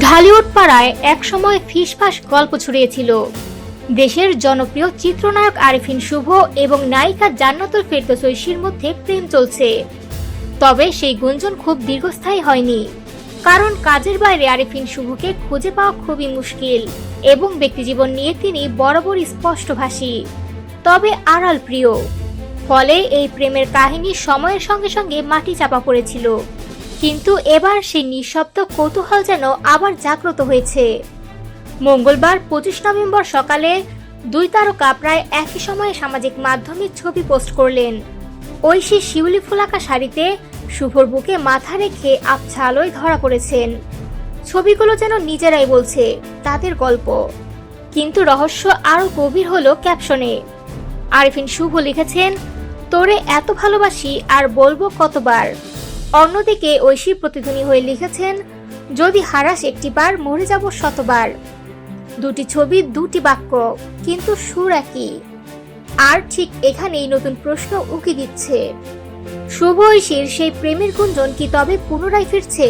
ঢালিউড পাড়ায় একসময় ফিসফাস গল্প ছড়িয়েছিল। দেশের জনপ্রিয় চিত্রনায়ক আরিফিন শুভ এবং নায়িকা জান্নাতুল ফেরদৌস ঐশীর মধ্যে প্রেম চলছে। তবে সেই গুঞ্জন খুব দীর্ঘস্থায়ী হয়নি। কারণ কাজের বাইরে আরিফিন শুভকে খুঁজে পাওয়া খুবই মুশকিল এবং ব্যক্তিজীবন নিয়ে তিনি বরাবরই স্পষ্টভাষী, তবে আড়াল প্রিয়। ফলে এই প্রেমের কাহিনী সময়ের সঙ্গে সঙ্গে মাটি চাপা পড়েছিল। কিন্তু এবার সেই নিঃশব্দ কৌতূহল যেন আবার জাগ্রত হয়েছে। মঙ্গলবার পঁচিশ নভেম্বর সকালে দুই তারকা প্রায় একই সময়ে সামাজিক মাধ্যমে ছবি পোস্ট করলেন। ঐশী শিউলি ফুলাকা শাড়িতে শুভর বুকে মাথা রেখে আবছা আলোয় ধরা পড়েছেন। ছবিগুলো যেন নিজেরাই বলছে তাদের গল্প। কিন্তু রহস্য আরও গভীর হলো ক্যাপশনে। আরিফিন শুভ লিখেছেন, তোরে এত ভালোবাসি আর বলব কতবার। অন্যদিকে ঐশী প্রতিধ্বনি হয়ে লিখেছেন, যদি হারাস একটিবার, মরে যাব শতবার। দুটি ছবি, দুটি বাক্য, কিন্তু সুর একই। আর ঠিক এখানেই নতুন প্রশ্ন উকি দিচ্ছে। শুভ ঐশীর সেই প্রেমের গুঞ্জন কি তবে পুনরায় ফিরছে?